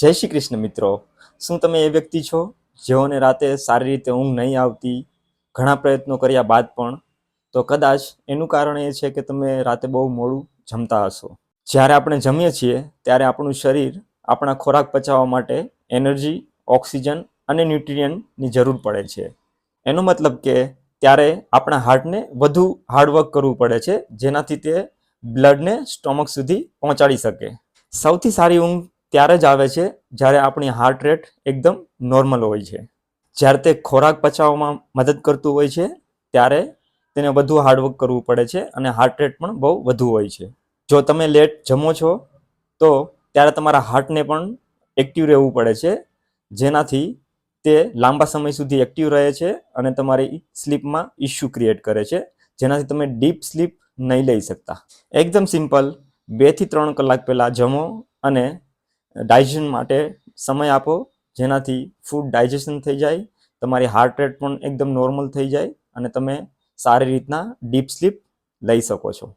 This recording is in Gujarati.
જય શ્રી કૃષ્ણ મિત્રો. શું તમે એ વ્યક્તિ છો? જેઓને રાતે સારી રીતે ઊંઘ નહીં આવતી, ઘણા પ્રયત્નો કર્યા બાદ પણ? તો કદાચ એનું કારણ એ છે કે તમે રાતે બહુ મોડું જમતા હશો. જ્યારે આપણે જમીએ છીએ, ત્યારે આપણું શરીર આપણા ખોરાક પચાવવા માટે એનર્જી, ઓક્સિજન અને ન્યુટ્રિયન્ટની જરૂર પડે છે. એનો મતલબ કે ત્યારે આપણા હાર્ટને વધુ હાર્ડવર્ક કરવું પડે છે, જેનાથી તે બ્લડને સ્ટોમક સુધી પહોંચાડી શકે. સૌથી સારી ઊંઘ ત્યારે જ આવે છે જ્યારે આપણી હાર્ટ રેટ એકદમ નોર્મલ હોય છે. જ્યારે તે ખોરાક પચાવવામાં મદદ કરતું હોય છે, ત્યારે તેને વધુ હાર્ડવર્ક કરવું પડે છે અને હાર્ટ રેટ પણ બહુ વધુ હોય છે. જો તમે લેટ જમો છો, તો ત્યારે તમારા હાર્ટને પણ એક્ટિવ રહેવું પડે છે, જેનાથી તે લાંબા સમય સુધી એક્ટિવ રહે છે અને તમારી સ્લીપમાં ઇસ્યુ ક્રિએટ કરે છે, જેનાથી તમે ડીપ સ્લીપ નહીં લઈ શકતા. એકદમ સિમ્પલ બેથી ત્રણ કલાક પહેલાં જમો અને ડાયજેશન માટે સમય આપો, જેનાથી ફૂડ ડાયજેશન થઈ જાય, તમારી હાર્ટ રેટ પણ એકદમ નોર્મલ થઈ જાય અને તમે સારી રીતના ડીપ સ્લીપ લઈ શકો છો.